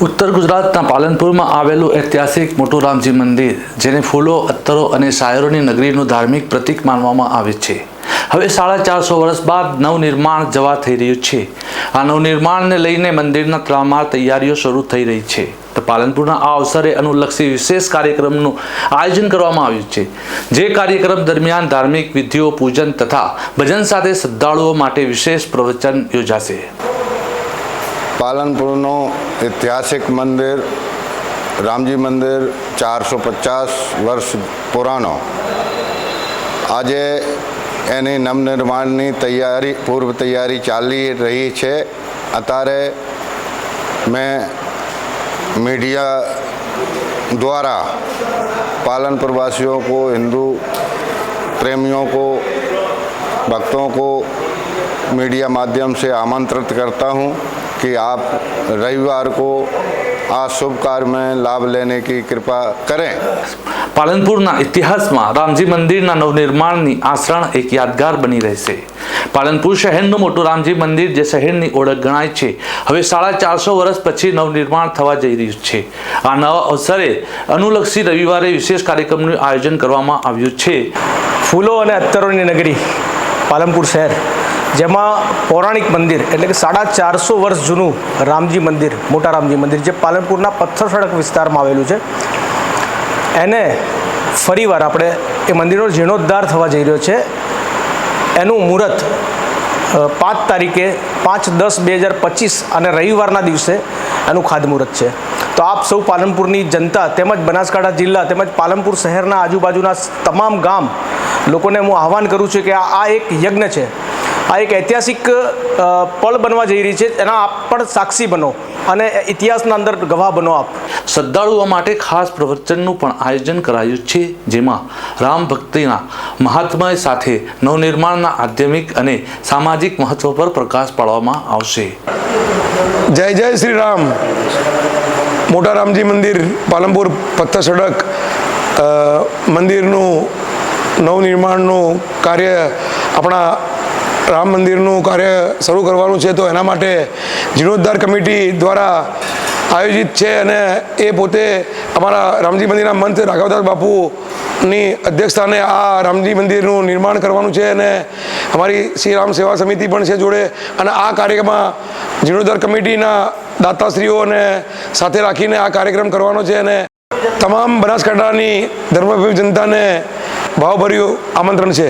ઉત્તર ગુજરાતના પાલનપુરમાં આવેલું ઐતિહાસિક મોટું રામજી મંદિર, જેને ફૂલો, અત્તરો અને શાયરોની નગરીનું ધાર્મિક પ્રતીક માનવામાં આવે છે. હવે સાડા ચારસો વર્ષ બાદ નવનિર્માણ જવા થઈ રહ્યું છે. આ નવનિર્માણને લઈને મંદિરના ત્રામાર તૈયારીઓ શરૂ થઈ રહી છે. તો પાલનપુરના આ અવસરે અનુલક્ષી વિશેષ કાર્યક્રમનું આયોજન કરવામાં આવ્યું છે. જે કાર્યક્રમ દરમિયાન ધાર્મિક વિધિઓ, પૂજન તથા ભજન સાથે શ્રદ્ધાળુઓ માટે વિશેષ પ્રવચન યોજાશે. પાલનપુરનું ઐતિહાસિક મંદિર રામજી મંદિર ચારસો પચાસ વર્ષ પુરાણો આજે એની નવનિર્માણની તૈયારી પૂર્વ તૈયારી ચાલી રહી છે અત્યારે મેં मीडिया द्वारा पालनपुर वासियों को हिंदू प्रेमियों को भक्तों को मीडिया माध्यम से आमंत्रित करता हूं कि आप रविवार को आज शुभ कार्य में लाभ लेने की कृपा करें પાલનપુરના ઇતિહાસમાં રામજી મંદિરના નવનિર્માણની આ ક્ષણ એક યાદગાર બની રહેશે પાલનપુર શહેરનું મોટું રામજી મંદિર જે શહેરની ઓળખ ગણાય છે હવે સાડા ચારસો વર્ષ પછી નવનિર્માણ થવા જઈ રહ્યું છે આ નવા અવસરે અનુલક્ષી રવિવારે વિશેષ કાર્યક્રમનું આયોજન કરવામાં આવ્યું છે ફૂલો અને અત્તરોની નગરી પાલનપુર શહેર જેમાં પૌરાણિક મંદિર એટલે કે સાડા ચારસો વર્ષ જૂનું રામજી મંદિર, મોટા રામજી મંદિર, જે પાલનપુરના પથ્થર સડક વિસ્તારમાં આવેલું છે. એને ફરીવાર આપણે એ મંદિરનો જીર્ણોદ્ધાર થવા જઈ રહ્યો છે. એનું મુહૂર્ત પાંચ તારીખે પાંચ દસ બે હજાર પચીસ અને રવિવારના દિવસે એનું ખાતમુહૂર્ત છે. તો આપ સૌ પાલનપુરની જનતા તેમજ બનાસકાંઠા જિલ્લા તેમજ પાલનપુર શહેરના આજુબાજુના તમામ ગામ લોકોને હું આહવાન કરું છું કે આ એક યજ્ઞ છે. આ એક ઐતિહાસિક પળ બનવા જઈ રહી છે. એના આપ પણ સાક્ષી બનો અને ઇતિહાસના અંદર ગવાહ બનો આપ. શ્રદ્ધાળુઓ માટે ખાસ પ્રવચનનું પણ આયોજન કરાયું છે જેમાં રામ ભક્તિના મહાત્મા સાથે નવનિર્માણના આધ્યાત્મિક અને સામાજિક મહત્વ પર પ્રકાશ પાડવામાં આવશે. જય જય શ્રી રામ. મોટા રામજી મંદિર પાલનપુર પથ્થર સડક મંદિરનું નવનિર્માણનું કાર્ય આપણા રામ મંદિરનું કાર્ય શરૂ કરવાનું છે, તો એના માટે જીર્ણોદ્ધાર કમિટી દ્વારા આયોજિત છે અને એ પોતે અમારા રામજી મંદિરના મંત રાઘવદાસ બાપુની અધ્યક્ષસ્થાને આ રામજી મંદિરનું નિર્માણ કરવાનું છે અને અમારી શ્રી રામ સેવા સમિતિ પણ છે જોડે. અને આ કાર્યક્રમમાં જીર્ણોદ્ધાર કમિટીના દાતાશ્રીઓને સાથે રાખીને આ કાર્યક્રમ કરવાનો છે અને તમામ બનાસકાંઠાની ધર્મભીમ જનતાને ભાવભર્યું આમંત્રણ છે.